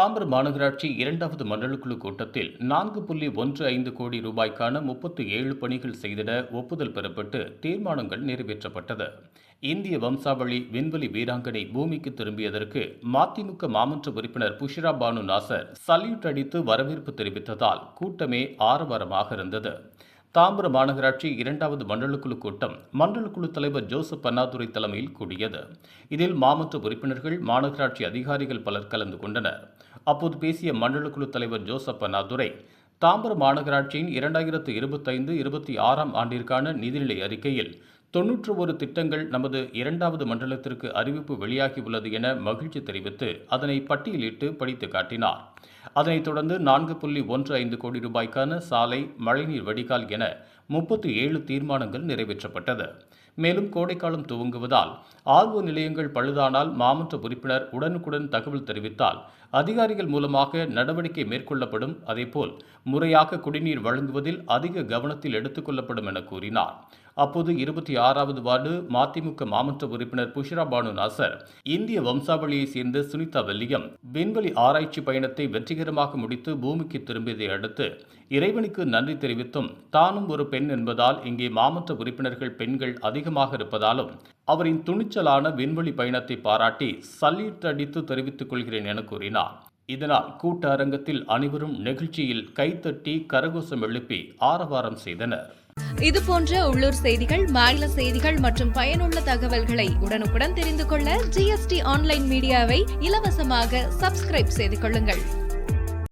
தாம்பரம் மாநகராட்சி இரண்டாவது மண்டலக்குழு கூட்டத்தில் நான்கு புள்ளி ஒன்று ஐந்து கோடி ரூபாய்க்கான முப்பத்து ஏழு பணிகள் செய்திட ஒப்புதல் பெறப்பட்டு தீர்மானங்கள் நிறைவேற்றப்பட்டது. இந்திய வம்சாவளி விண்வெளி வீராங்கனை பூமிக்கு திரும்பியதற்கு மதிமுக மாமன்ற உறுப்பினர் புஷ்ரா பானு நாசர் சல்யூட் அடித்து வரவேற்பு தெரிவித்ததால் கூட்டமே ஆரவாரமாக இருந்தது. தாம்பரம் மாநகராட்சி இரண்டாவது மண்டலக்குழு கூட்டம் மண்டலக்குழு தலைவர் ஜோசப் பன்னாதுரை தலைமையில் கூடியது. இதில் மாமன்ற உறுப்பினர்கள் மாநகராட்சி அதிகாரிகள் பலர் கலந்து கொண்டனர். அப்போது பேசிய மண்டலக்குழு தலைவர் ஜோசப் பன்னாதுரை தாம்பரம் மாநகராட்சியின் இரண்டாயிரத்து இருபத்தைந்து இருபத்தி ஆறாம் ஆண்டிற்கான நிதிநிலை அறிக்கையில் தொன்னூற்று ஒரு திட்டங்கள் நமது இரண்டாவது மண்டலத்திற்கு அறிவிப்பு வெளியாகியுள்ளது என மகிழ்ச்சி தெரிவித்து அதனை பட்டியலிட்டு படித்து காட்டினார். அதனைத் தொடர்ந்து நான்கு புள்ளி ஒன்று ஐந்து கோடி ரூபாய்க்கான சாலை மழைநீர் வடிகால் என முப்பத்தி ஏழு தீர்மானங்கள் நிறைவேற்றப்பட்டது. மேலும் கோடைக்காலம் துவங்குவதால் ஆர்வ நிலையங்கள் பழுதானால் மாமன்ற உறுப்பினர் உடனுக்குடன் தகவல் தெரிவித்தால் அதிகாரிகள் மூலமாக நடவடிக்கை மேற்கொள்ளப்படும். அதேபோல் முறையாக குடிநீர் வழங்குவதில் அதிக கவனத்தில் எடுத்துக்கொள்ளப்படும் என கூறினார். அப்போது இருபத்தி ஆறாவது வார்டு மதிமுக மாமன்ற உறுப்பினர் புஷிரா பானு நாசர் இந்திய வம்சாவளியைச் சேர்ந்த சுனிதா வெல்லியம் விண்வெளி ஆராய்ச்சி பயணத்தை வெற்றிகரமாக முடித்து பூமிக்கு திரும்பியதை அடுத்து இறைவனுக்கு நன்றி தெரிவித்தும் தானும் ஒரு பெண் என்பதால் இங்கே மாமன்ற உறுப்பினர்கள் பெண்கள் அதிகமாக இருப்பதாலும் அவரின் துணிச்சலான விண்வெளி பயணத்தை பாராட்டி சல்யூட் அடித்து தெரிவித்துக் கொள்கிறேன் என கூறினார். இதனால் கூட்ட அரங்கத்தில் அனைவரும் நெகிழ்ச்சியில் கைத்தட்டி கரகோஷம் எழுப்பி ஆரவாரம் செய்தனர். இது போன்ற உள்ளூர் செய்திகள் மாநில செய்திகள் மற்றும் பயனுள்ள தகவல்களை உடனுக்குடன் தெரிந்து கொள்ள ஜிஎஸ்டி ஆன்லைன் மீடியாவை இலவசமாக சப்ஸ்கிரைப் செய்து கொள்ளுங்கள்.